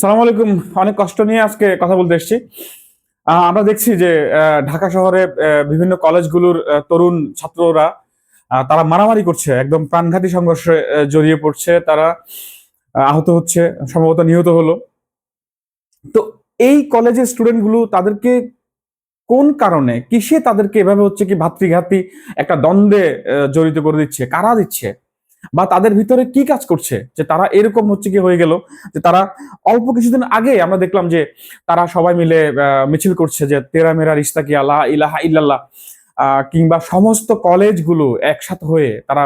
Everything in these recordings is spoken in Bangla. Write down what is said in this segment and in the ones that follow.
সালাম আলাইকুম। অনেক কষ্ট নিয়ে আজকে কথা বলতে এসেছি। আমরা দেখছি যে ঢাকা শহরে বিভিন্ন কলেজগুলোর তরুণ ছাত্ররা তারা মারামারি করছে, একদম প্রাণঘাতী সংঘর্ষে জড়িয়ে পড়ছে, তারা আহত হচ্ছে, সম্ভবত নিহত হলো। তো এই কলেজের স্টুডেন্টগুলো তাদেরকে কোন কারণে, কিসে তাদেরকে এভাবে হচ্ছে কি ভাতৃঘাতী একটা দ্বন্দ্বে জড়িত করে দিচ্ছে, কারা দিচ্ছে? বা তাদের ভিতরে কি কাজ করছে? যে তারা এরকম হচ্ছে কি হয়ে গেল? যে তারা অল্প কিছুদিন আগে আমরা দেখলাম যে তারা সবাই মিলে মিছিল করছে যে তেরা মেরা রিস্তা কি আল্লাহ ইলাহা ইল্লাল্লাহ কিংবা সমস্ত কলেজগুলো একসাথে হয়ে তারা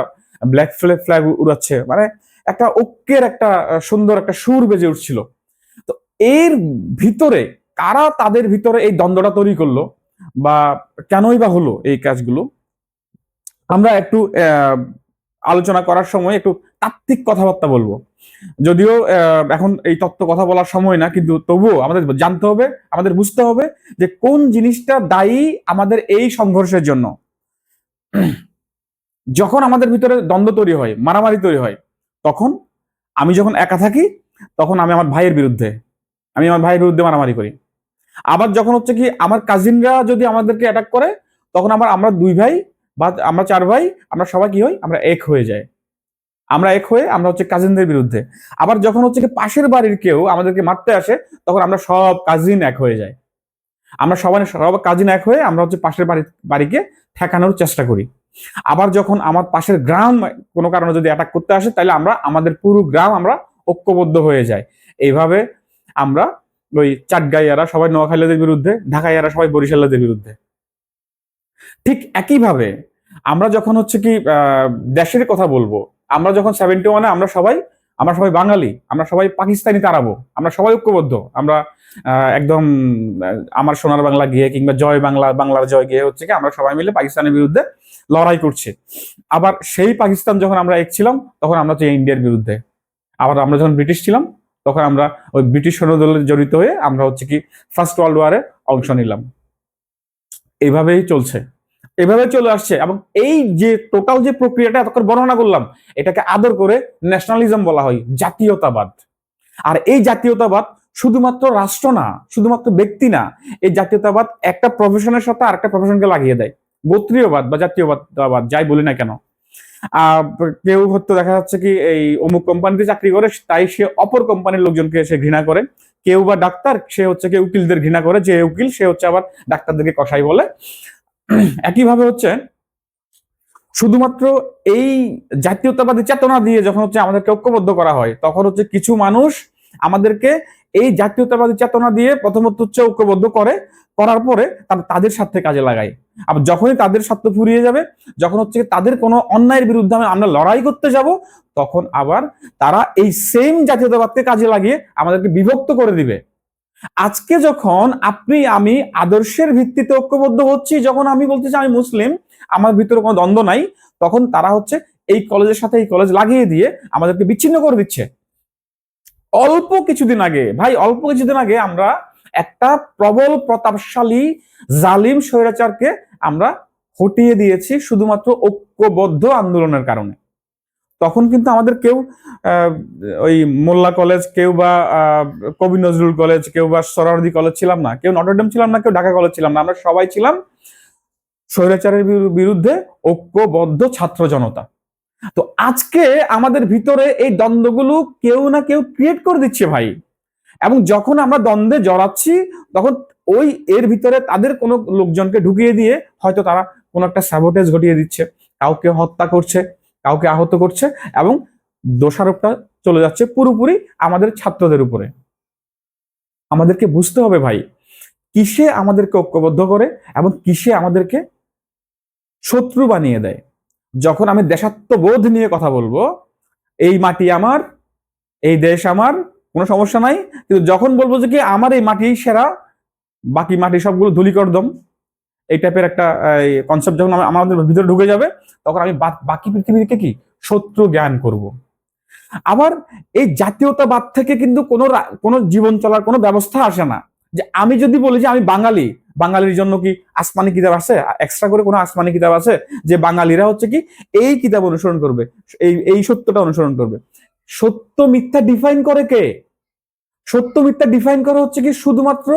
ব্ল্যাক ফ্ল্যাগ ফ্ল্যাগ উড়াচ্ছে। মানে একটা ঐক্যের একটা সুন্দর একটা সুর বেজে উঠছিল। তো এর ভিতরে কারা তাদের ভিতরে এই দ্বন্দ্বটা তৈরি করল বা কেনই বা হলো এই কাজগুলো? আমরা একটু আলোচনা করার সময় একটু তাত্ত্বিক কথাবার্তা বলব। যদিও এখন এই তত্ত্ব কথা বলার সময় না, কিন্তু তবুও আমাদের জানতে হবে, আমাদের বুঝতে হবে যে কোন জিনিসটা দায়ী আমাদের এই সংঘর্ষের জন্য। যখন আমাদের ভিতরে দ্বন্দ্ব তৈরি হয়, মারামারি তৈরি হয়, তখন আমি যখন একা থাকি, তখন আমি আমার ভাইয়ের বিরুদ্ধে, আমি আমার ভাইয়ের বিরুদ্ধে মারামারি করি। আবার যখন হচ্ছে কি, আমার কাজিনরা যদি আমাদেরকে অ্যাটাক করে, তখন আমার আমরা দুই ভাই বা আমরা চার ভাই, আমরা সবাই কি হই? আমরা এক হয়ে যাই। আমরা এক হয়ে, আমরা হচ্ছে কাজিনদের বিরুদ্ধে। আবার যখন হচ্ছে পাশের বাড়ির কেউ আমাদেরকে মারতে আসে, তখন আমরা সব কাজিন এক হয়ে যাই। আমরা সবাই, সব কাজিন এক হয়ে আমরা হচ্ছে পাশের বাড়ি বাড়িকে ঠেকানোর চেষ্টা করি। আবার যখন আমার পাশের গ্রাম কোনো কারণে যদি অ্যাটাক করতে আসে তাহলে আমরা, আমাদের পুরো গ্রাম আমরা ঐক্যবদ্ধ হয়ে যাই। এইভাবে আমরা ওই চাটগাইয়ারা, সবাই নোয়াখালীদের বিরুদ্ধে, ঢাকাইয়ারা, সবাই বরিশালদের বিরুদ্ধে। ঠিক একইভাবে আমরা যখন হচ্ছে কি দেশের কথা বলব, আমরা যখন সেভেন্টি ওয়ানে আমরা সবাই আমরা সবাই বাঙালি, আমরা সবাই পাকিস্তানি তাড়াবো আমরা সবাই ঐক্যবদ্ধ, আমরা একদম আমার সোনার বাংলা গিয়ে কিংবা জয় বাংলা, বাংলার জয় গিয়ে হচ্ছে কি, আমরা সবাই মিলে পাকিস্তানের বিরুদ্ধে লড়াই করছি। আবার সেই পাকিস্তান যখন আমরা এক ছিলাম, তখন আমরা হচ্ছে ইন্ডিয়ার বিরুদ্ধে। আবার আমরা যখন ব্রিটিশ ছিলাম, তখন আমরা ওই ব্রিটিশ সৈন্যদলে জড়িত হয়ে আমরা হচ্ছে কি ফার্স্ট ওয়ার্ল্ড ওয়ারে অংশ নিলাম। এইভাবেই চলছে। এভাবে চলে আসছে এবং এই যে টোটাল যে প্রক্রিয়াটা এতক্ষণ বর্ণনা করলাম, এটাকে আদর করে ন্যাশনালিজম বলা হয়, জাতীয়তাবাদ। আর এই জাতীয়তাবাদ শুধুমাত্র রাষ্ট্র না, শুধুমাত্র ব্যক্তি না, এই জাতীয়তাবাদ একটা প্রফেশনের সাথে আরেকটা প্রফেশনকে লাগিয়ে দেয়। গোত্রীয়বাদ বা জাতীয়বাদ যাই বলি না কেন। কেউ হয়তো দেখা যাচ্ছে কি এই অমুক কোম্পানিতে চাকরি করে, তাই সে অপর কোম্পানির লোকজনকে সে ঘৃণা করে। কেউ বা ডাক্তার, সে হচ্ছে কি উকিলদের ঘৃণা করে, যে উকিল, সে হচ্ছে আবার ডাক্তারদেরকে কষাই বলে। একইভাবে হচ্ছে শুধুমাত্র এই জাতীয়তাবাদী চেতনা দিয়ে যখন হচ্ছে আমাদেরকে ঐক্যবদ্ধ করা হয়, তখন হচ্ছে কিছু মানুষ আমাদেরকে এই জাতীয়তাবাদী চেতনা দিয়ে প্রথমত হচ্ছে ঐক্যবদ্ধ করে, করার পরে তারা তাদের স্বার্থে কাজে লাগায়। আবার যখনই তাদের স্বার্থ ফুরিয়ে যাবে, যখন হচ্ছে তাদের কোনো অন্যায়ের বিরুদ্ধে আমি- আমরা লড়াই করতে যাব, তখন আবার তারা এই সেম জাতীয়তাবাদকে কাজে লাগিয়ে আমাদেরকে বিভক্ত করে দিবে। আজকে যখন আপনি, আমি আদর্শের ভিত্তিতে ঐক্যবদ্ধ হচ্ছি, যখন আমি বলতেছি আমি মুসলিম, আমার ভিতরে কোনো দ্বন্দ্ব নাই, তখন তারা হচ্ছে এই কলেজের সাথে এই কলেজ লাগিয়ে দিয়ে আমাদেরকে বিচ্ছিন্ন করে দিচ্ছে। অল্প কিছুদিন আগে, ভাই, অল্প কিছুদিন আগে আমরা একটা প্রবল, প্রতাপশালী, জালিম স্বৈরাচারকে আমরা হটিয়ে দিয়েছি শুধুমাত্র ঐক্যবদ্ধ আন্দোলনের কারণে। তখন কিন্তু আমাদের কেউ ওই মোল্লা কলেজ, কেউ বা কবি নজরুল কলেজ, কেউ বা সরারদি কলেজ ছিলাম না, কেউ নটরডেম ছিলাম না, কেউ ঢাকা কলেজ ছিলাম না, আমরা সবাই ছিলাম স্বৈরাচারের বিরুদ্ধে ঐক্যবদ্ধ ছাত্র জনতা। তো আজকে আমাদের ভিতরে এই দ্বন্দ্বগুলো কেউ না কেউ ক্রিয়েট করে দিচ্ছে ভাই। এবং যখন আমরা দ্বন্দ্বে জড়াচ্ছি, তখন ওই এর ভিতরে তাদের কোনো লোকজনকে ঢুকিয়ে দিয়ে হয়তো তারা কোনো একটা স্যাবোটেজ ঘটিয়ে দিচ্ছে, কাউকে হত্যা করছে কাউকে আহত করছে এবং দোষারোপটা চলে যাচ্ছে পুরোপুরি আমাদের ছাত্রদের উপরে। আমাদেরকে বুঝতে হবে ভাই, কিসে আমাদেরকে ঐক্যবদ্ধ করে এবং কিসে আমাদেরকে শত্রু বানিয়ে দেয়। যখন আমি দেশাত্মবোধ নিয়ে কথা বলব, এই মাটি আমার, এই দেশ আমার, কোনো সমস্যা নাই। কিন্তু যখন বলব যে কি, আমার এই মাটি সেরা, বাকি মাটি সবগুলো ধুলিকর্দম এই টাইপের একটা কনসেপ্ট যখন আমাদের ভিতরে ঢুকে যাবে, তখন আমি বাকি পৃথিবীকে কি? শত্রু জ্ঞান করব। আবার এই জাতীয়তাবাদ থেকে কিন্তু কোনো কোনো জীবন চলার কোনো ব্যবস্থা আসে না। যে আমি যদি বলি যে আমি বাঙালি, বাঙালির জন্য কি আসমানি কিতাব আছে? এক্সট্রা করে কোনো আসমানি কিতাব আছে? যে বাঙালিরা হচ্ছে কি, এই কিতাব অনুসরণ করবে, এই এই সত্যটা অনুসরণ করবে। সত্য মিথ্যা ডিফাইন করে কে? সত্য মিথ্যা ডিফাইন করা হচ্ছে কি শুধুমাত্র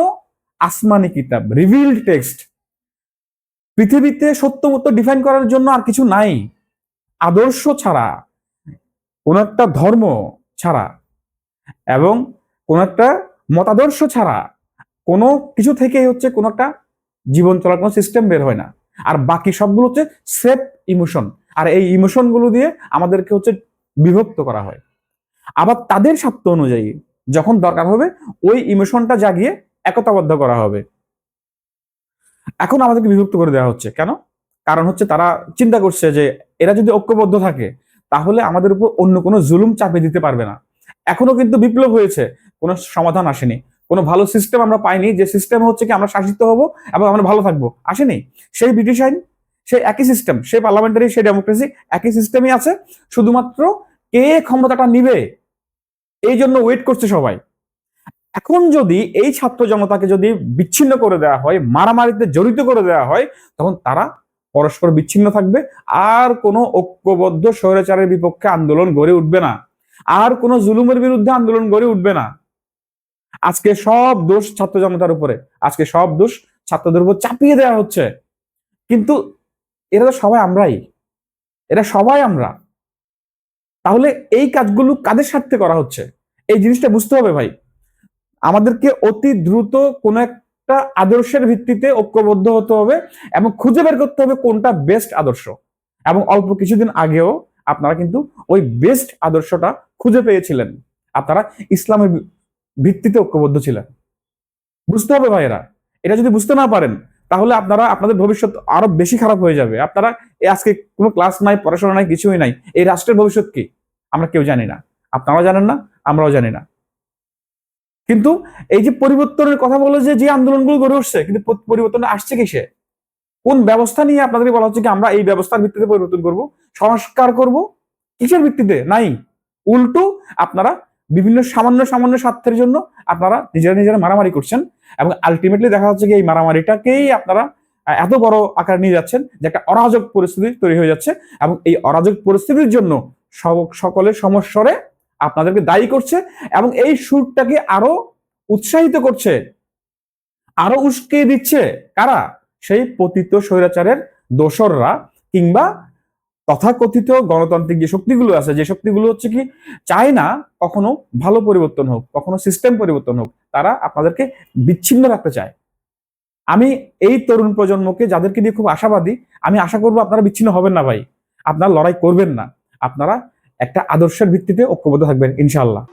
আসমানি কিতাব রিভিল্ড টেক্সট পৃথিবীতে সত্য মতো ডিফাইন করার জন্য আর কিছু নাই। আদর্শ ছাড়া, কোন একটা ধর্ম ছাড়া এবং কোন একটা মতাদর্শ ছাড়া কোনো কিছু থেকেই হচ্ছে কোন একটা জীবন চলার কোনো সিস্টেম বের হয় না। আর বাকি সবগুলো হচ্ছে সেফ ইমোশন আর এই ইমোশনগুলো দিয়ে আমাদেরকে হচ্ছে বিভক্ত করা হয়। আবার তাদের স্বার্থ অনুযায়ী যখন দরকার হবে, ওই ইমোশনটা জাগিয়ে একতাবদ্ধ করা হবে। এখন আমাদেরকে বিভক্ত করে দেওয়া হচ্ছে। কেন? কারণ হচ্ছে তারা চিন্তা করছে যে এরা যদি ঐক্যবদ্ধ থাকে, তাহলে আমাদের উপর অন্য কোনো জুলুম চাপিয়ে দিতে পারবে না। এখনও কিন্তু বিপ্লব হয়েছে, কোনো সমাধান আসেনি। কোনো ভালো সিস্টেম আমরা পাইনি, যে সিস্টেম হচ্ছে কি আমরা শাসিত হব এবং আমরা ভালো থাকব। আসেনি। সেই ব্রিটিশ আইন, সেই একই সিস্টেম সেই পার্লামেন্টারি সেই ডেমোক্রেসি একই সিস্টেমই আছে। শুধুমাত্র কে ক্ষমতাটা নিবে, এই জন্য ওয়েট করছে সবাই। এখন যদি এই ছাত্র জনতাকে যদি বিচ্ছিন্ন করে দেওয়া হয়, মারামারিতে জড়িত করে দেওয়া হয়, তখন তারা পরস্পর বিচ্ছিন্ন থাকবে। আর কোনো ঐক্যবদ্ধ স্বৈরাচারের বিপক্ষে আন্দোলন গড়ে উঠবে না। আর কোনো জুলুমের বিরুদ্ধে আন্দোলন গড়ে উঠবে না। আজকে সব দোষ ছাত্র জনতার উপরে। আজকে সব দোষ ছাত্রদের উপর চাপিয়ে দেওয়া হচ্ছে। কিন্তু এরা তো সবাই আমরাই। এরা সবাই আমরা। তাহলে এই কাজগুলো কাদের স্বার্থে করা হচ্ছে? এই জিনিসটা বুঝতে হবে ভাই। আমাদেরকে অতি দ্রুত কোন একটা আদর্শের ভিত্তিতে ঐক্যবদ্ধ হতে হবে এবং খুঁজে বের করতে হবে কোনটা বেস্ট আদর্শ। এবং অল্প কিছুদিন আগেও আপনারা কিন্তু ওই বেস্ট আদর্শটা খুঁজে পেয়েছিলেন। আপনারা ইসলামের ভিত্তিতে ঐক্যবদ্ধ ছিলেন। বুঝতে হবে ভাইয়েরা। এটা যদি বুঝতে না পারেন, তাহলে আপনারা, আপনাদের ভবিষ্যৎ আরও বেশি খারাপ হয়ে যাবে। আপনারা আজকে কোনো ক্লাস নাই, পড়াশোনা নাই, কিছুই নাই। এই রাষ্ট্রের ভবিষ্যৎ কি? আমরা কেউ জানি না। আপনারাও জানেন না, আমরাও জানি না। কিন্তু এই যে পরিবর্তনের কথা বলে যে যে আন্দোলনগুলো গড়ে উঠছে, কিন্তু পরিবর্তন আসছে কিসে? কোন ব্যবস্থা নিয়ে আপনাদেরকে বলা হচ্ছে কি, আমরা এই ব্যবস্থার ভিত্তিতে পরিবর্তন করব? সংস্কার করব? কিসের ভিত্তিতে? নাই। উল্টো আপনারা বিভিন্ন সামান্য সামান্য স্বার্থের জন্য আপনারা নিজেরা নিজেরা মারামারি করছেন এবং আলটিমেটলি দেখা যাচ্ছে কি, এই মারামারিটাকেই আপনারা এত বড় আকার নিয়ে যাচ্ছেন যে একটা অরাজক পরিস্থিতি তৈরি হয়ে যাচ্ছে এবং এই অরাজক পরিস্থিতির জন্য সকলের সমস্বরে আপনাদেরকে দায়ী করছে এবং এই সুরটাকে আরও উৎসাহিত করছে, আরও উস্কে দিচ্ছে। কারা? সেই পতিত স্বৈরাচারের দোসররা কিংবা তথাকথিত গণতান্ত্রিক যে শক্তিগুলো আছে, যে শক্তিগুলো হচ্ছে কি, চায় না কখনো ভালো পরিবর্তন হোক, কখনো সিস্টেম পরিবর্তন হোক, তারা আপনাদেরকে বিচ্ছিন্ন রাখতে চায়। আমি এই তরুণ প্রজন্মকে যাদেরকে নিয়ে খুব আশাবাদী, আমি আশা করব আপনারা বিচ্ছিন্ন হবেন না ভাই, আপনারা লড়াই করবেন না, আপনারা একটা আদর্শের ভিত্তিতে ঐক্যবদ্ধ থাকবেন ইনশাআল্লাহ।